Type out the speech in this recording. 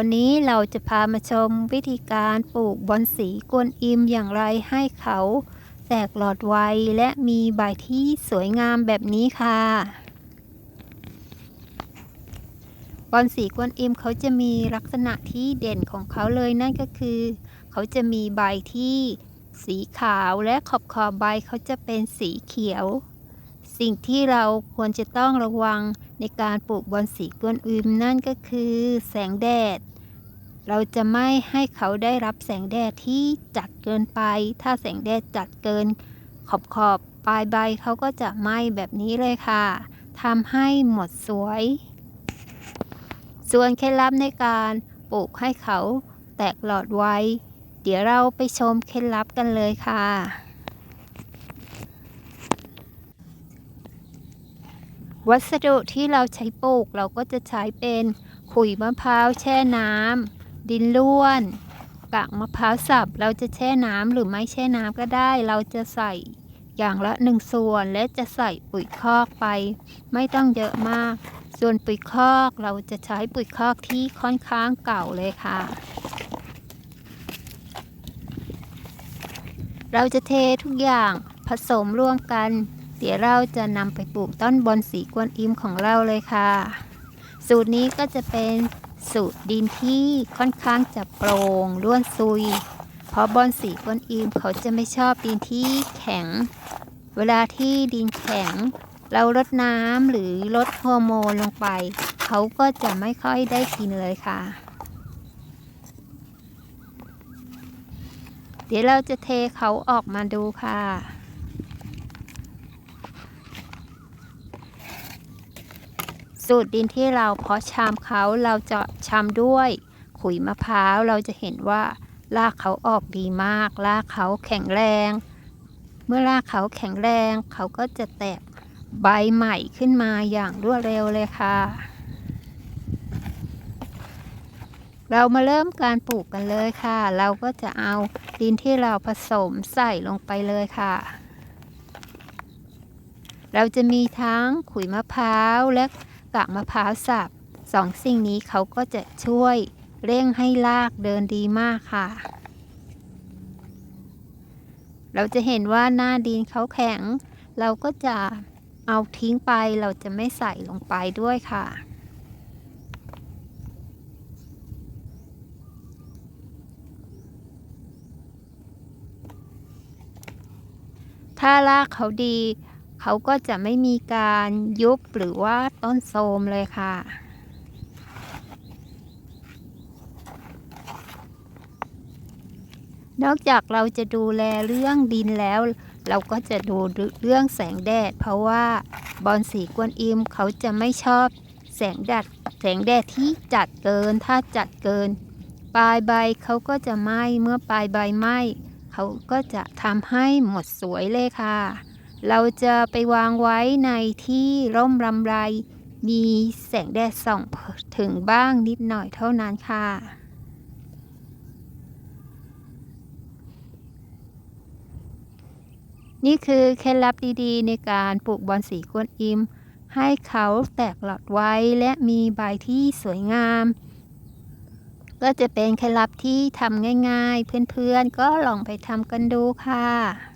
วันนี้เราจะพามาชมวิธีการปลูกบอนสีกวนอิมอย่างไรให้เขา แตกหลอดไวและมีใบที่สวยงามแบบนี้ค่ะ บอนสีกวนอิมเขาจะมีลักษณะที่เด่นของเขาเลยนั่นก็คือ เขาจะมีใบที่สีขาวและขอบขอบใบเขาจะเป็นสีเขียว สิ่งที่เราควรจะต้องระวังในการปลูกบอนสีกวนอิมนั่นก็คือแสงแดด เราจะไม่ให้เขาได้รับแสงแดดที่จัดเกินไป ถ้าแสงแดดจัดเกิน ขอบขอบปลายใบเขาก็จะไหม้แบบนี้เลยค่ะทำให้หมดสวย ส่วนเคล็ดลับในการปลูกให้เขาแตกหลอดไวเดี๋ยวเราไปชมเคล็ดลับกันเลยค่ะ วัสดุที่เราใช้ปลูกเราก็จะใช้เป็นขุยมะพร้าวแช่น้ำดินล้วนกากมะพร้าวสับเราจะแช่น้ำหรือไม่แช่น้ำก็ได้ เราจะใส่อย่างละหนึ่งส่วนและจะใส่ปุ๋ยคอกไป ไม่ต้องเยอะมาก ส่วนปุ๋ยคอกเราจะใช้ปุ๋ยคอกที่ค่อนข้างเก่าเลยค่ะ เราจะเททุกอย่างผสมร่วมกัน เดี๋ยวเราจะนำไปปลูกต้นบอนสีกวนอิมของเราเลยค่ะ สูตรนี้ก็จะเป็นสูตรดินที่ค่อนข้างจะโปร่งร่วนซุย เพราะบอนสีกวนอิมเขาจะไม่ชอบดินที่แข็ง เวลาที่ดินแข็ง เราลดน้ำหรือลดฮอร์โมนลงไป เขาก็จะไม่ค่อยได้กินเลยค่ะเดี๋ยวเราจะเทเขาออกมาดูค่ะ สูตรดินที่เราเพาะชามเขาเราจะชามด้วย ขุยมะพร้าวเราจะเห็นว่ารากเขาออกดีมากรากเขาแข็งแรง เมื่อรากเขาแข็งแรงเขาก็จะแตกใบใหม่ขึ้นมาอย่างรวดเร็วเลยค่ะ เรามาเริ่มการปลูกกันเลยค่ะ เราก็จะเอาดินที่เราผสมใส่ลงไปเลยค่ะ เราจะมีทั้งขุยมะพร้าวและ กากมะพร้าวสับสองสิ่งนี้เขาก็จะช่วยเร่งให้รากเดินดีมากค่ะ เราจะเห็นว่าหน้าดินเขาแข็ง เราก็จะเอาทิ้งไปเราจะไม่ใส่ลงไปด้วยค่ะ ถ้ารากเขาดี เขาก็จะไม่มีการยุบหรือว่าต้นโทมเลยค่ะ นอกจากเราจะดูแลเรื่องดินแล้ว เราก็จะดูเรื่องแสงแดด เพราะว่าบอนสีกวนอิมเขาจะไม่ชอบแสงแดดแสงแดดที่จัดเกินถ้าจัดเกิน ปลายใบเขาก็จะไหม้เมื่อปลายใบไหม้เขาก็จะทำให้หมดสวยเลยค่ะ เราจะไปวางไว้ในที่ร่มรำไร มีแสงแดดส่องถึงบ้างนิดหน่อยเท่านั้นค่ะ นี่คือเคล็ดลับดีๆ ในการปลูกบอนสีกวนอิม ให้เขาแตกหลอดไว้และมีใบที่สวยงาม ก็จะเป็นเคล็ดลับที่ทำง่ายๆ เพื่อนๆก็ลองไปทำกันดูค่ะ